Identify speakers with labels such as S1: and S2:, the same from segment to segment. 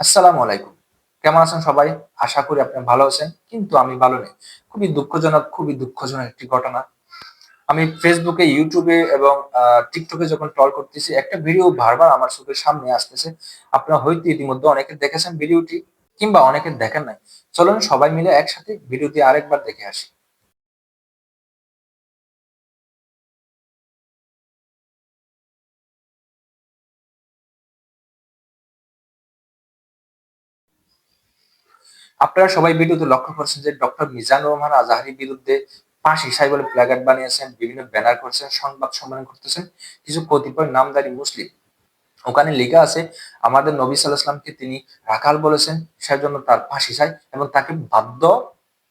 S1: আসসালামু আলাইকুম। কেমন আছেন সবাই? আশা করি আপনি ভালো আছেন, কিন্তু আমি ভালো নেই। খুবই দুঃখজনক খুবই দুঃখজনক একটি ঘটনা। আমি ফেসবুকে ইউটিউবে এবং টিকটকে যখন ট্রল করতেছি, একটা ভিডিও বারবার আমার চোখের সামনে আসতেছে। আপনারা হয়তো ইতিমধ্যে অনেকে দেখেছেন ভিডিওটি কিংবা অনেকে দেখেন নাই। চলুন সবাই মিলে একসাথে ভিডিওটি আরেকবার দেখে আসি। আপনারা সবাই ভিডিওতে লক্ষ্য করছেন যে ডক্টর মিজানুর রহমান আজাহারির বিরুদ্ধে পাঁচ হিসাবে বলে প্ল্যাকার্ড বানিয়েছেন, বিভিন্ন ব্যানার করছেন, সংবাদ সম্মেলন করতেছেন কিছু কতিপয় নামদারি মুসলিম। ওখানে লেখা আছে, আমাদের নবী সাল্লাহামকে তিনি রাখাল বলেছেন, সেজন্য তার ফাঁসি চাই এবং তাকে বাধ্য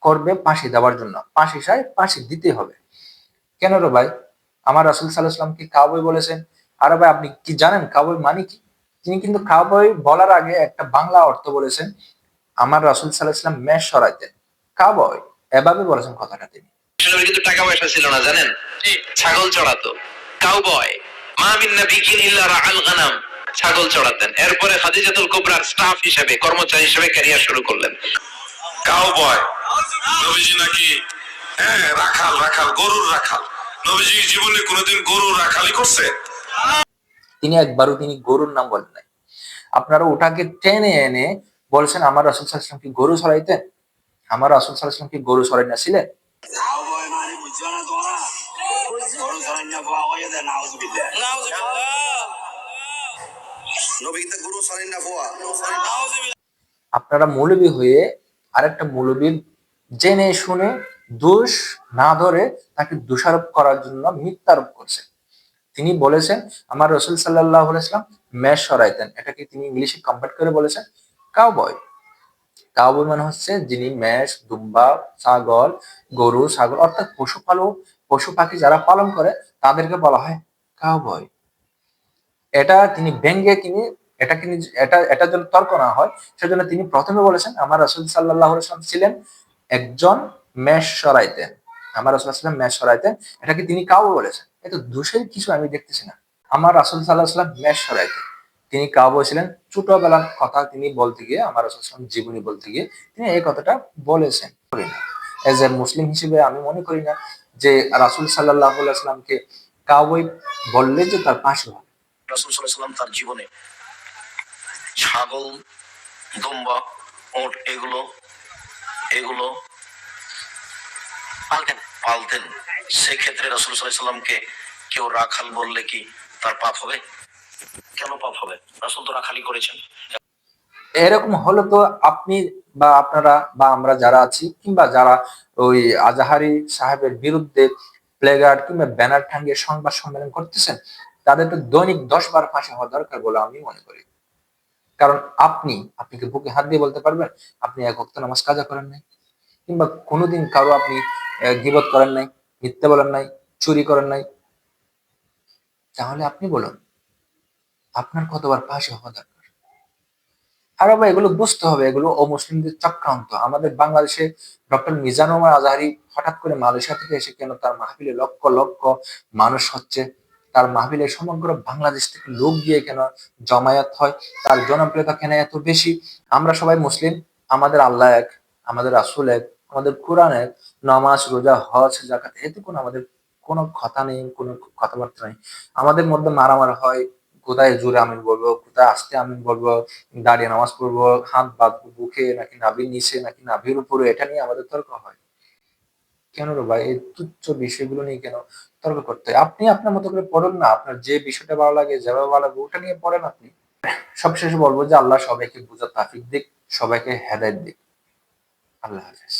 S1: করবে ফাঁসি দেওয়ার জন্য। ফাঁসি চাই, ফাঁসি দিতে হবে। কেন রে ভাই? আমার রাসুল সাল্লাহামকে কাবই বলেছেন। আরে ভাই, আপনি কি জানেন? কাবই মানে কি? তিনি কিন্তু কাবই বলার আগে একটা বাংলা অর্থ বলেছেন আমার রাসুল সাল্লাহাম মেষ সরাইতেন কাবয় এভাবে বলেছেন কথাটা তিনি।
S2: কিন্তু টাকা পয়সা ছিল না জানেন? ছাগল চড়াতো। কাউবয় নাবিকিন ইল্লা রাআল গানাম। ছাগল চড়াতেন। এরপরে খাদিজাতুল কুবরার স্টাফ হিসেবে কর্মচারী হিসেবে ক্যারিয়ার শুরু করলেন।
S3: কাউবয় নবীজি নাকি হ্যাঁ রাখাল রাখাল গরুর রাখাল। নবীজি জীবনে কোনোদিন গরুর রাখালি করছে?
S1: তিনি একবারও তিনি গরুর নাম বলেন নাই। আপনারা ওটাকে টেনে এনে বলছেন, আমার রাসুল সাল্লাহাম কি গরু সরাইতেন আমার রাসুল সাল্লাহাম কি গরু সরাই না ছিলেন আপনারা মৌলবী হয়ে আরেকটা মৌলবীর জেনে শুনে দোষ না ধরে তাকে দোষারোপ করার জন্য মিথ্যারোপ করছে। তিনি বলেছেন, আমার রসুল সাল্লাহ ম্যাশ সরাইতেন এটাকে তিনি ইংলিশে কমপ্লিট করে বলেছেন? কাউবয় কাউবয় মানে হচ্ছে যিনি ম্যাশ দুম্বা, ছাগল, গরু, ছাগল অর্থাৎ পশু পালক, পশু পাখি যারা পালন করে, তাদেরকে বলা হয় কাউবয় এটা তিনি ব্যঙ্গে তিনি এটা তিনি এটা, এটার জন্য তর্ক না হয়, সেজন্য তিনি প্রথমে বলেছেন, আমার রসুল সাল্লাহ ছিলেন একজন মেষ সরাইতেন। আমার রসুল সাল্লাম মেষ সরাইতেন, এটাকে তিনি কাউ বলেছেন। এত দোষের কিছু আমি দেখতেছি না। আমার রাসুল সাল্লাহ সাল্লাম মেষ সরাইতেন। তিনি কাউ বলেছিলেন, ছোটবেলার কথা তিনি বলতে গিয়ে, আমার সাল্লাম জীবনী বলতে গিয়ে তিনি এই কথাটা বলেছেন। এজ এ মুসলিম হিসেবে আমি মনে করি না যে রাসুল সাল্লাহ সাল্লামকে কাউবই বললে যে তার পাশে হবে।
S4: রাসুল সাল্লাম তার জীবনে ছাগল, দুম্বা, ওট এগুলো এগুলো পালতেন পালতেন। সেক্ষেত্রে রাসুল সাল্লামকে কেউ রাখাল বললে কি তার পাপ হবে? কেন পাপ হবে? রাসুল তো রাখালি করেছেন।
S1: এরকম হলে তো আপনি বা আপনারা বা আমরা যারা আছি কিংবা যারা ওই আজাহারি সাহেবের বিরুদ্ধে প্লেগার্ড কিংবা ব্যানার টাঙ্গিয়ে সংবাদ সম্মেলন করতেছেন, তাদের তো দৈনিক দশ বার ফাঁসি হওয়া দরকার বলে আমি মনে করি। কারণ আপনি আপনি কি বুকে হাত দিয়ে বলতে পারবেন? আপনি এক ভক্ত নামাজ কাজা করেন নাই? কিংবা কোনোদিন কারও আপনি গিবত করেন নাই, মিথ্যে বলেন নাই, চুরি করেন নাই? তাহলে আপনি বলুন। আপনার কতবার ফাঁসি হওয়া দরকার? আর আবার এগুলো বুঝতে হবে, এগুলো অমুসলিমদের চক্রান্ত। আমাদের বাংলাদেশে ডক্টর মিজানুর আজহারি হঠাৎ করে মালয়েশিয়া থেকে এসে কেন তার মাহফিলে লক্ষ লক্ষ মানুষ হচ্ছে, তার মাহফিলে সমগ্র বাংলাদেশ থেকে লোক গিয়ে কেন জমায়েত হয়, তার জনপ্রিয়তা কেন এত বেশি? আমরা সবাই মুসলিম, আমাদের আল্লাহ এক, আমাদের রাসুল এক, আমাদের কোরআন এক, নামাজ, রোজা, হজ জাকাত এতে কোনো আমাদের কোনো কথা নেই, কোনো কথাবার্তা নেই। আমাদের মধ্যে মারামার হয় কোথায় জোরে আমিন বলব, কোথায় আস্তে আমিন বলব, দাঁড়িয়ে নামাজ পড়ব, হাত বাঁধবো বুকে নাকি নাভির নিচে নাকি নাভির উপরে, এটা নিয়ে আমাদের তর্ক হয়। কেন রে ভাই? এই তুচ্ছ বিষয়গুলো নিয়ে কেন তর্ক করতে হয়? আপনি আপনার মতো করে পড়েন না, আপনার যে বিষয়টা ভালো লাগে, যেভাবে ভালো লাগে, ওটা নিয়ে পড়েন আপনি। সবশেষে বলব যে আল্লাহ সবাইকে বুঝার তাফিক দিক, সবাইকে হেদায়ত দিক। আল্লাহ হাফেজ।